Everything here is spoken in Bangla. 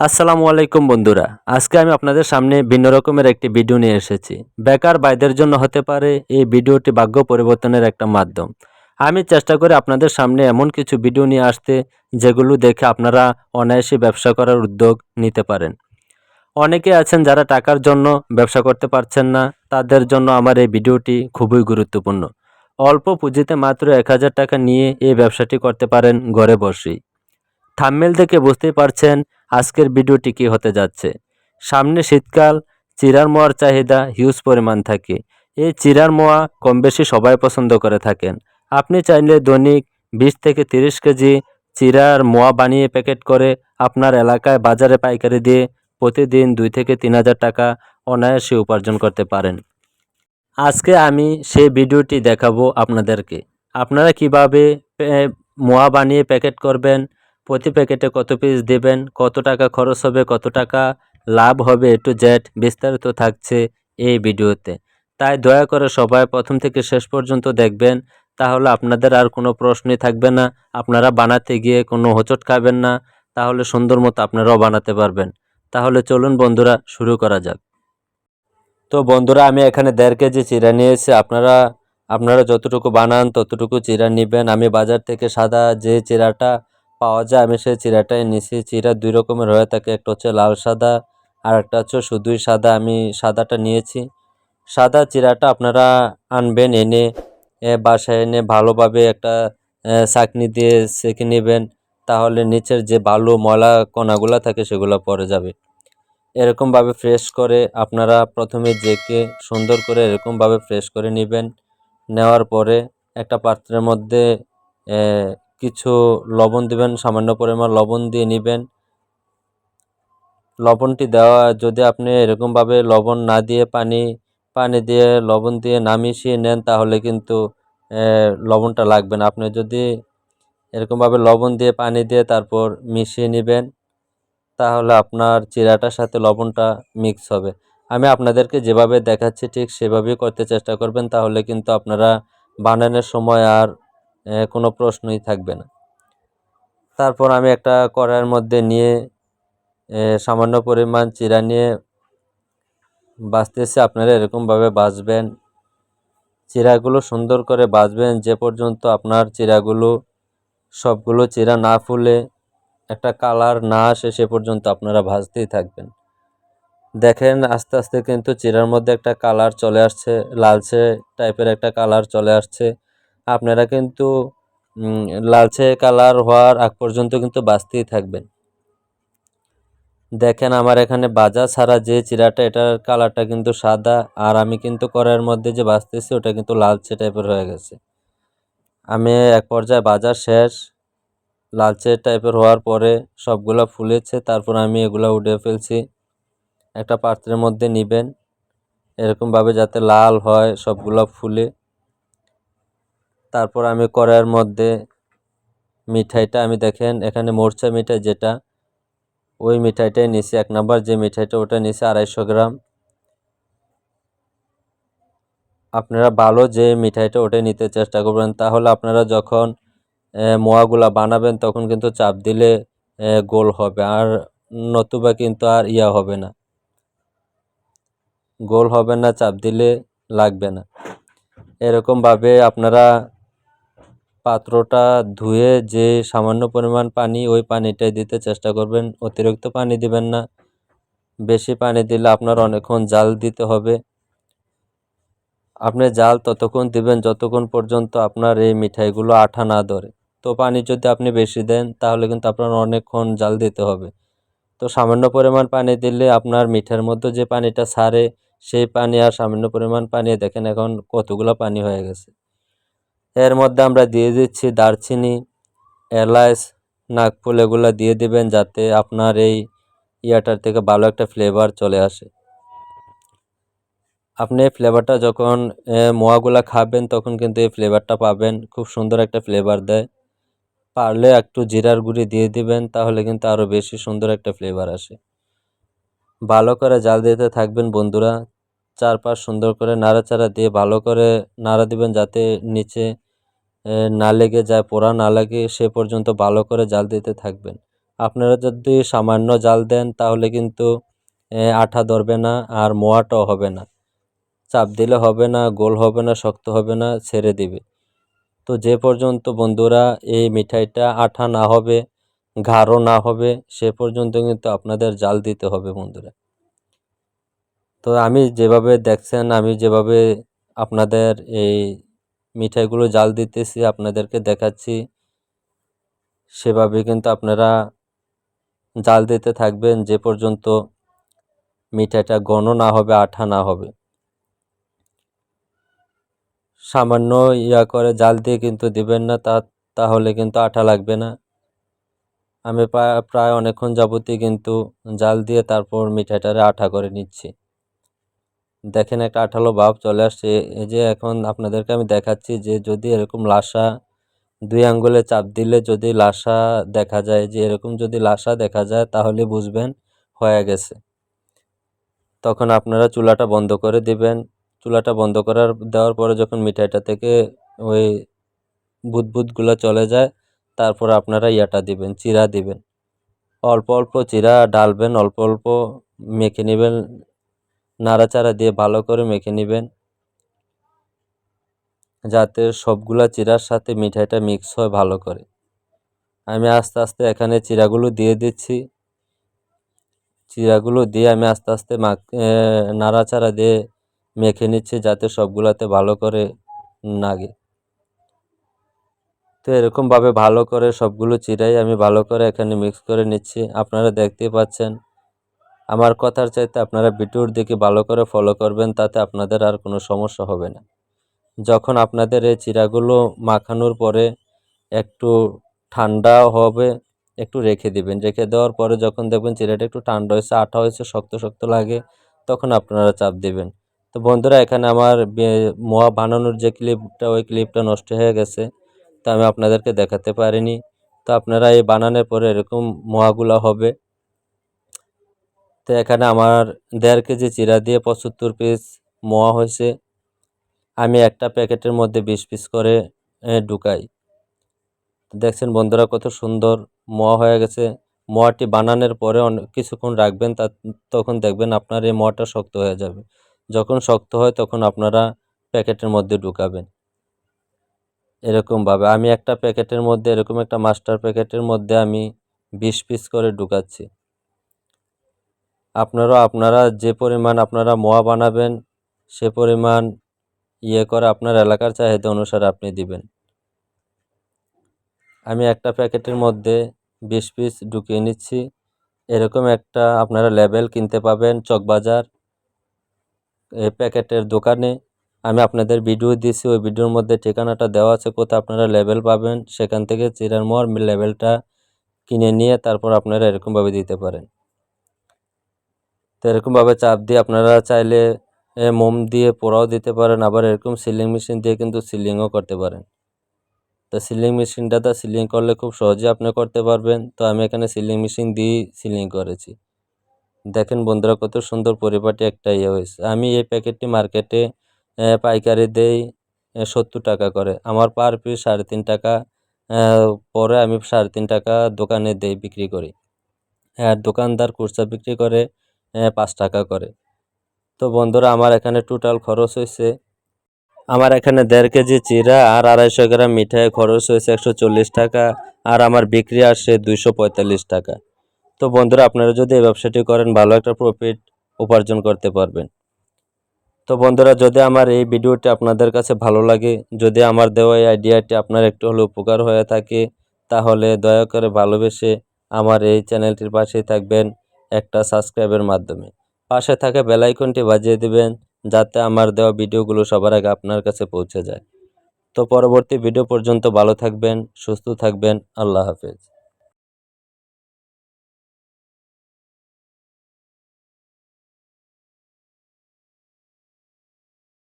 আসসালামু আলাইকুম বন্ধুরা। আজকে আমি আপনাদের সামনে ভিন্ন রকমের একটি ভিডিও নিয়ে এসেছি। বেকার ভাইদের জন্য হতে পারে এই ভিডিওটি ভাগ্য পরিবর্তনের একটা মাধ্যম। আমি চেষ্টা করি আপনাদের সামনে এমন কিছু ভিডিও নিয়ে আসতে, যেগুলো দেখে আপনারা অনায়াসে ব্যবসা করার উদ্যোগ নিতে পারেন। অনেকে আছেন যারা টাকার জন্য ব্যবসা করতে পারছেন না, তাদের জন্য আমার এই ভিডিওটি খুবই গুরুত্বপূর্ণ। অল্প পুঁজিতে মাত্র এক হাজার টাকা নিয়ে এই ব্যবসাটি করতে পারেন ঘরে বসেই। থাম্মেল দেখে বুঝতেই পারছেন আজকের ভিডিওটি কী হতে যাচ্ছে? সামনে শীতকাল, চিরার মোয়ার চাহিদা হিউজ পরিমাণ থাকে। এই চিরার মোয়া কম বেশি সবাই পছন্দ করে থাকেন। আপনি চাইলে দৈনিক বিশ থেকে তিরিশ কেজি চিরার মোয়া বানিয়ে প্যাকেট করে আপনার এলাকায় বাজারে পাইকারি দিয়ে প্রতিদিন দুই থেকে তিন হাজার টাকা অনায়াসে উপার্জন করতে পারেন। আজকে আমি সেই ভিডিওটি দেখাবো আপনাদেরকে। আপনারা কীভাবে মোয়া বানিয়ে প্যাকেট করবেন প্রতি প্যাকেটে কত পিস দেবেন, কত টাকা খরচ হবে, কত টাকা লাভ হবে একটু জেড বিস্তারিত থাকছে এই ভিডিওতে। তাই দয়া করে সবাই প্রথম থেকে শেষ পর্যন্ত দেখবেন, তাহলে আপনাদের আর কোনো প্রশ্নই থাকবে না। আপনারা বানাতে গিয়ে কোনো হোঁচট খাবেন না, তাহলে সুন্দর মতো আপনারাও বানাতে পারবেন। তাহলে চলুন বন্ধুরা, শুরু করা যাক। তো বন্ধুরা, আমি এখানে দেড় কেজি চিরা নিয়েছি। আপনারা আপনারা যতটুকু বানান ততটুকু চিরা নেবেন। আমি বাজার থেকে সাদা যে চিরাটা পাওয়া যায়। আমি সেই চিরাটাই নিছি চিরা দুই রকমের হয়ে থাকে। একটা হচ্ছে লাল সাদা আর একটা হচ্ছে শুধুই সাদা। আমি সাদাটা নিয়েছি। সাদা চিরাটা আপনারা আনবেন এনে বাসায় এনে ভালোভাবে একটা এ, ছাঁকনি দিয়ে সেঁকে নেবেন। তাহলে নিচের যে বালু ময়লা কণাগুলো থাকে সেগুলো পড়ে যাবে। এরকমভাবে ফ্রেশ করে আপনারা প্রথমে জেকে সুন্দর করে এরকমভাবে ফ্রেশ করে নেবেন। নেওয়ার পরে একটা পাত্রের মধ্যে কিছু লবণ দেবেন, সামান্য পরিমাণ লবণ দিয়ে নেবেন। লবণটি দেওয়া, যদি আপনি এরকমভাবে লবণ না দিয়ে পানি পানি দিয়ে লবণ দিয়ে না মিশিয়ে নেন, তাহলে কিন্তু লবণটা লাগবে না। আপনি যদি এরকমভাবে লবণ দিয়ে পানি দিয়ে তারপর মিশিয়ে নেবেন, তাহলে আপনার চিরাটার সাথে লবণটা মিক্স হবে। আমি আপনাদেরকে যেভাবে দেখাচ্ছি, ঠিক সেভাবেই করতে চেষ্টা করবেন, তাহলে কিন্তু আপনারা বানানোর সময় আর কোনো প্রশ্নই থাকবে না। তারপর আমি একটা কড়াইয়ের মধ্যে নিয়ে সামান্য পরিমাণ চিরা নিয়ে বাছতেছি আপনারা এরকমভাবে বাঁচবেন চিরাগুলো সুন্দর করে বাঁচবেন যে পর্যন্ত আপনার চিরাগুলো, সবগুলো চিরা না ফুলে, একটা কালার না আসে, সে পর্যন্ত আপনারা ভাজতেই থাকবেন। দেখেন, আস্তে আস্তে কিন্তু চিরার মধ্যে একটা কালার চলে আসছে, লালচে টাইপের একটা কালার চলে আসছে। আপনারা কিন্তু লালচে কালার হওয়ার আগ পর্যন্ত কিন্তু বাঁচতেই থাকবেন। দেখেন আমার এখানে বাজা ছাড়া যে চিরাটা, এটার কালারটা কিন্তু সাদা, আর আমি কিন্তু কড়াইয়ের মধ্যে যে বাঁচতেছি, ওটা কিন্তু লালচে টাইপের হয়ে গেছে। আমি এক পর্যায়ে বাজার শেষ, লালচে টাইপের হওয়ার পরে সবগুলা ফুলেছে, তারপর আমি এগুলো উঠে ফেলছি। একটা পাত্রের মধ্যে নিবেন, এরকমভাবে যাতে লাল হয় সবগুলা ফুলে। তারপর আমি কড়াইয়ের মধ্যে মিঠাইটা, আমি দেখেন এখানে মোরচা মিঠাই যেটা, ওই মিঠাইটাই নিছি। এক নাম্বার যে মিঠাইটা, ওটা নিছি আড়াইশো গ্রাম। আপনারা ভালো যে মিঠাইটা, ওটাই নিতে চেষ্টা করবেন। তাহলে আপনারা যখন মোয়াগুলা বানাবেন, তখন কিন্তু চাপ দিলে গোল হবে। আর নতুবা কিন্তু আর ইয়া হবে না। গোল হবে না, চাপ দিলে লাগবে না। এরকমভাবে আপনারা পাত্রটা ধুয়ে যে সামান্য পরিমাণ পানি ওই পানিটাই দিতে চেষ্টা করবেন। অতিরিক্ত পানি দিবেন না। বেশি পানি দিলে আপনার অনেকক্ষণ জাল দিতে হবে। আপনি জাল ততক্ষণ দিবেন যতক্ষণ পর্যন্ত আপনার এই মিঠাইগুলো আঠা না ধরে। তো পানি যদি আপনি বেশি দেন, তাহলে কিন্তু আপনার অনেকক্ষণ জাল দিতে হবে। তো সামান্য পরিমাণ পানি দিলে আপনার মিঠার মধ্যে যে পানিটা ছাড়ে সেই পানি আর সামান্য পরিমাণ পানি দেখেন এখন কতগুলো পানি হয়ে গেছে। এর মধ্যে আমরা দিয়ে দিচ্ছি দারচিনি, এলাচ, নাগফুল, এগুলো দিয়ে দিবেন যাতে আপনার এই ইয়াটার থেকে ভালো একটা ফ্লেভার চলে আসে। আপনি এই ফ্লেভারটা যখন মোয়াগুলা খাবেন তখন কিন্তু এই ফ্লেভারটা পাবেন, খুব সুন্দর একটা ফ্লেভার দেয়। পারলে একটু জিরার গুঁড়ি দিয়ে দিবেন, তাহলে কিন্তু আরও বেশি সুন্দর একটা ফ্লেভার আসে। ভালো করে জাল দিতে থাকবেন বন্ধুরা চারপাশ সুন্দর করে নাড়াচাড়া দিয়ে ভালো করে নাড়া দিবেন যাতে নিচে না লেগে যায়, পোড়া না লাগে, সে পর্যন্ত ভালো করে জাল দিতে থাকবেন। আপনারা যদি সামান্য জাল দেন, তাহলে কিন্তু আঠা ধরবে না আর মোয়াটাও হবে না। চাপ দিলে হবে না, গোল হবে না, শক্ত হবে না, ছেড়ে দিবে। তো যে পর্যন্ত বন্ধুরা এই মিঠাইটা আঠা না হবে গাঢ় না হবে, সে পর্যন্ত কিন্তু আপনাদের জাল দিতে হবে বন্ধুরা। তো আমি যেভাবে দেখছেন, আমি যেভাবে আপনাদের এই মিঠাইগুলো জাল দিতেছি, আপনাদেরকে দেখাচ্ছি, সেভাবে কিন্তু আপনারা জাল দিতে থাকবেন যে পর্যন্ত মিঠাইটা ঘন না হবে, আঠা না হবে। সামান্য ইয়া করে জাল দিয়ে কিন্তু দিবেন না, তা, তাহলে কিন্তু আঠা লাগবে না। আমি প্রায় প্রায় অনেকক্ষণ যাবতীয় কিন্তু জাল দিয়ে তারপর মিঠাইটারে আঠা করে নিচ্ছি। দেখেন একটা আঠালো ভাব চলে আসছে। এই যে এখন আপনাদেরকে আমি দেখাচ্ছি যে যদি এরকম লাসা দুই আঙ্গুলে চাপ দিলে যদি লাসা দেখা যায়, যে এরকম যদি লাসা দেখা যায়, তাহলে বুঝবেন হয়ে গেছে। তখন আপনারা চুলাটা বন্ধ করে দিবেন। চুলাটা বন্ধ করার, দেওয়ার পরে যখন মিঠাইটা থেকে ওই বুদবুদগুলো চলে যায়, তারপর আপনারা ইয়াটা দিবেন, চিরা দিবেন। অল্প অল্প চিরা, ডালবেন, অল্প অল্প মেখে নেবেন। নাড়াচাড়া দিয়ে ভালো করে মেখে নেবেন। যাতে সবগুলা চিরার সাথে মিঠাইটা মিক্স হয় ভালো করে। আমি আস্তে আস্তে এখানে চিরাগুলো দিয়ে দিচ্ছি। চিরাগুলো দিয়ে আমি আস্তে আস্তে মাখ নাড়াচাড়া দিয়ে মেখে নিচ্ছি যাতে সবগুলাতে ভালো করে লাগে তো এরকমভাবে ভালো করে সবগুলো চিরাই আমি ভালো করে এখানে মিক্স করে নিচ্ছি। আপনারা দেখতেই পাচ্ছেন আমার কথার চাইতে আপনারা ভিডিওর দিকে ভালো করে ফলো করবেন, তাতে আপনাদের আর কোনো সমস্যা হবে না। যখন আপনাদের এই চিরাগুলো মাখানোর পরে একটু ঠান্ডা হবে, একটু রেখে দিবেন। রেখে দেওয়ার পরে যখন দেখবেন চিরাটা একটু ঠান্ডা হয়েছে, আঠা হয়েছে, শক্ত শক্ত লাগে, তখন আপনারা চাপ দিবেন। তো বন্ধুরা, এখানে আমার মোয়া বানানোর যে ক্লিপটা, ওই ক্লিপটা নষ্ট হয়ে গেছে, তো আমি আপনাদেরকে দেখাতে পারিনি। তো আপনারা এই বানানোর পরে এরকম মোয়াগুলো হবে তো এখানে আমার দেড় কেজি চিরা দিয়ে পঁচাত্তর পিস মোয়া হয়েছে, আমি একটা প্যাকেটের মধ্যে বিশ পিস করে ঢুকাই। দেখছেন বন্ধুরা কত সুন্দর মোয়া হয়ে গেছে। মোয়াটি বানানোর পরে অনেক কিছুক্ষণ রাখবেন তা তখন দেখবেন আপনার এই মোয়াটা শক্ত হয়ে যাবে। যখন শক্ত হয় তখন আপনারা প্যাকেটের মধ্যে ঢুকাবেন। এরকমভাবে আমি একটা প্যাকেটের মধ্যে, এরকম একটা মাস্টার প্যাকেটের মধ্যে আমি বিশ পিস করে ঢুকাচ্ছি। আপনারা আপনারা যে পরিমাণ আপনারা মোয়া বানাবেন, সে পরিমাণ ইয়ে করে আপনার এলাকার চাহিদা অনুসারে আপনি দিবেন। আমি একটা প্যাকেটের মধ্যে বিশ পিস ঢুকিয়ে নিচ্ছি। এরকম একটা আপনারা লেবেল কিনতে পাবেন চকবাজার এই প্যাকেটের দোকানে। আমি আপনাদের ভিডিও দিয়েছি, ওই ভিডিওর মধ্যে ঠিকানাটা দেওয়া আছে, কোথায় আপনারা লেবেল পাবেন। সেখান থেকে চিরার মোয়ার লেবেলটা কিনে নিয়ে তারপর আপনারা এরকমভাবে দিতে পারেন। তো এরকমভাবে চাপ দিয়ে আপনারা চাইলে মোম দিয়ে পোড়াও দিতে পারেন, আবার এরকম সিলিং মেশিন দিয়ে কিন্তু সিলিংও করতে পারেন। তো সিলিং মেশিনটাতে সিলিং করলে খুব সহজে আপনি করতে পারবেন। তো আমি এখানে সিলিং মেশিন দিয়েই সিলিং করেছি। দেখেন বন্ধুরা কত সুন্দর পরিপাটি একটা ইয়ে হয়েছে। আমি এই প্যাকেটটি মার্কেটে পাইকারি দেই সত্তর টাকা করে। আমার পার পিস সাড়ে তিন টাকা পরে আমি সাড়ে তিন টাকা দোকানে দেই বিক্রি করি। আর দোকানদার খুচরা বিক্রি করে পাঁচ টাকা করে। তো বন্ধুরা, আমার এখানে টোটাল খরচ হয়েছে, আমার এখানে দেড় কেজি চিরা আর আড়াইশো গ্রাম মিঠাই খরচ হয়েছে একশো চল্লিশ টাকা, আর আমার বিক্রি আসে দুইশো পঁয়তাল্লিশ টাকা। তো বন্ধুরা, আপনারা যদি এই ব্যবসাটি করেন, ভালো একটা প্রফিট উপার্জন করতে পারবেন। তো বন্ধুরা, যদি আমার এই ভিডিওটি আপনাদের কাছে ভালো লাগে, যদি আমার দেওয়া এই আইডিয়াটি আপনার একটু হলে উপকার হয়ে থাকে, তাহলে দয়া করে ভালোবেসে আমার এই চ্যানেলটির পাশেই থাকবেন। একটা সাবস্ক্রাইবের মাধ্যমে। পাশে থাকা বেলাইকনটি বাজিয়ে দেবেন, যাতে আমার দেওয়া ভিডিওগুলো সবার আগে আপনার কাছে পৌঁছে যায়। তো পরবর্তী ভিডিও পর্যন্ত ভালো থাকবেন, সুস্থ থাকবেন, আল্লাহ হাফেজ।